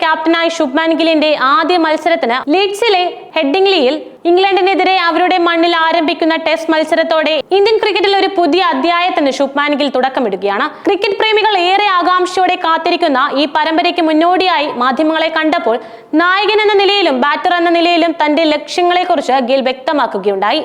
ക്യാപ്റ്റനായ ശുഭ്മാൻ ഗില്ലിന്റെ ആദ്യ മത്സരത്തിന് ലീഡ്സിലെ ഹെഡിംഗ്ലിയിൽ ഇംഗ്ലണ്ടിനെതിരെ അവരുടെ മണ്ണിൽ ആരംഭിക്കുന്ന ടെസ്റ്റ് മത്സരത്തോടെ ഇന്ത്യൻ ക്രിക്കറ്റിൽ ഒരു പുതിയ അധ്യായത്തിന് ശുഭ്മാൻ ഗിൽ തുടക്കമിടുകയാണ്. ക്രിക്കറ്റ് പ്രേമികൾ ഏറെ ആകാംക്ഷയോടെ കാത്തിരിക്കുന്ന ഈ പരമ്പരയ്ക്ക് മുന്നോടിയായി മാധ്യമങ്ങളെ കണ്ടപ്പോൾ നായകൻ എന്ന നിലയിലും ബാറ്റർ എന്ന നിലയിലും തന്റെ ലക്ഷ്യങ്ങളെക്കുറിച്ച് ഗിൽ വ്യക്തമാക്കുകയുണ്ടായി.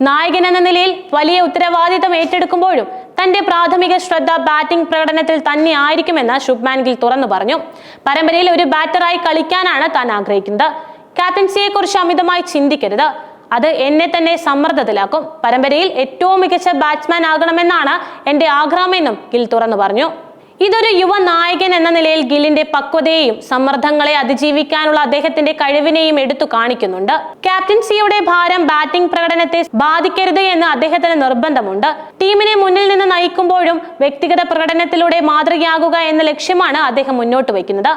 നായകൻ എന്ന നിലയിൽ വലിയ ഉത്തരവാദിത്തം ഏറ്റെടുക്കുമ്പോഴും തന്റെ പ്രാഥമിക ശ്രദ്ധ ബാറ്റിംഗ് പ്രകടനത്തിൽ തന്നെ ആയിരിക്കുമെന്ന് ശുഭ്മാൻ ഗിൽ തുറന്നു പറഞ്ഞു. പരമ്പരയിൽ ഒരു ബാറ്ററായി കളിക്കാനാണ് താൻ ആഗ്രഹിക്കുന്നത്. ക്യാപ്റ്റൻസിയെ കുറിച്ച് അമിതമായി ചിന്തിക്കരുത്. അത് എന്നെ തന്നെ സമ്മർദ്ദത്തിലാക്കും. പരമ്പരയിൽ ഏറ്റവും മികച്ച ബാറ്റ്സ്മാൻ ആകണമെന്നാണ് എന്റെ ആഗ്രഹമെന്നും ഗിൽ തുറന്നു പറഞ്ഞു. ഇതൊരു യുവ നായകൻ എന്ന നിലയിൽ ഗില്ലിന്റെ പക്വതയെയും സമ്മർദ്ദങ്ങളെ അതിജീവിക്കാനുള്ള അദ്ദേഹത്തിന്റെ കഴിവിനെയും എടുത്തു കാണിക്കുന്നുണ്ട്. ക്യാപ്റ്റൻസിയുടെ ഭാരം ബാറ്റിംഗ് പ്രകടനത്തെ ബാധിക്കരുത് എന്ന് അദ്ദേഹത്തിന് നിർബന്ധമുണ്ട്. ടീമിനെ മുന്നിൽ നിന്ന് നയിക്കുമ്പോഴും വ്യക്തിഗത പ്രകടനത്തിലൂടെ മാതൃകയാകുക എന്ന ലക്ഷ്യമാണ് അദ്ദേഹം മുന്നോട്ട് വയ്ക്കുന്നത്.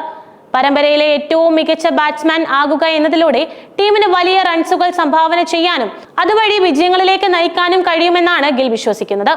പരമ്പരയിലെ ഏറ്റവും മികച്ച ബാറ്റ്സ്മാൻ ആകുക എന്നതിലൂടെ ടീമിന് വലിയ റൺസുകൾ സംഭാവന ചെയ്യാനും അതുവഴി വിജയങ്ങളിലേക്ക് നയിക്കാനും കഴിയുമെന്നാണ് ഗിൽ വിശ്വസിക്കുന്നത്.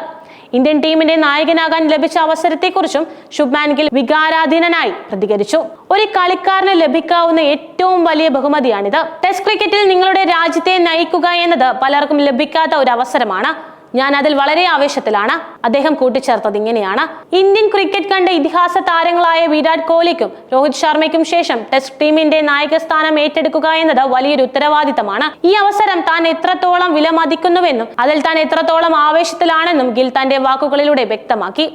ഇന്ത്യൻ ടീമിന്റെ നായകനാകാൻ ലഭിച്ച അവസരത്തെക്കുറിച്ചും ശുഭ്മാൻ ഗിൽ വികാരാധീനനായി പ്രതികരിച്ചു. ഒരു കളിക്കാരന് ലഭിക്കാവുന്ന ഏറ്റവും വലിയ ബഹുമതിയാണിത്. ടെസ്റ്റ് ക്രിക്കറ്റിൽ നിങ്ങളുടെ രാജ്യത്തെ നയിക്കുക എന്നത് പലർക്കും ലഭിക്കാത്ത ഒരു അവസരമാണ്. ഞാൻ അതിൽ വളരെ ആവേശത്തിലാണ്. അദ്ദേഹം കൂട്ടിച്ചേർത്തത് ഇങ്ങനെയാണ്. ഇന്ത്യൻ ക്രിക്കറ്റ് കണ്ട ഇതിഹാസ താരങ്ങളായ വിരാട് കോഹ്ലിക്കും രോഹിത് ശർമ്മയ്ക്കും ശേഷം ടെസ്റ്റ് ടീമിന്റെ നായക സ്ഥാനം ഏറ്റെടുക്കുക എന്നത് വലിയൊരു ഉത്തരവാദിത്തമാണ്. ഈ അവസരം താൻ എത്രത്തോളം വിലമതിക്കുന്നുവെന്നും അതിൽ താൻ എത്രത്തോളം ആവേശത്തിലാണെന്നും ഗിൽ തന്റെ വാക്കുകളിലൂടെ വ്യക്തമാക്കി.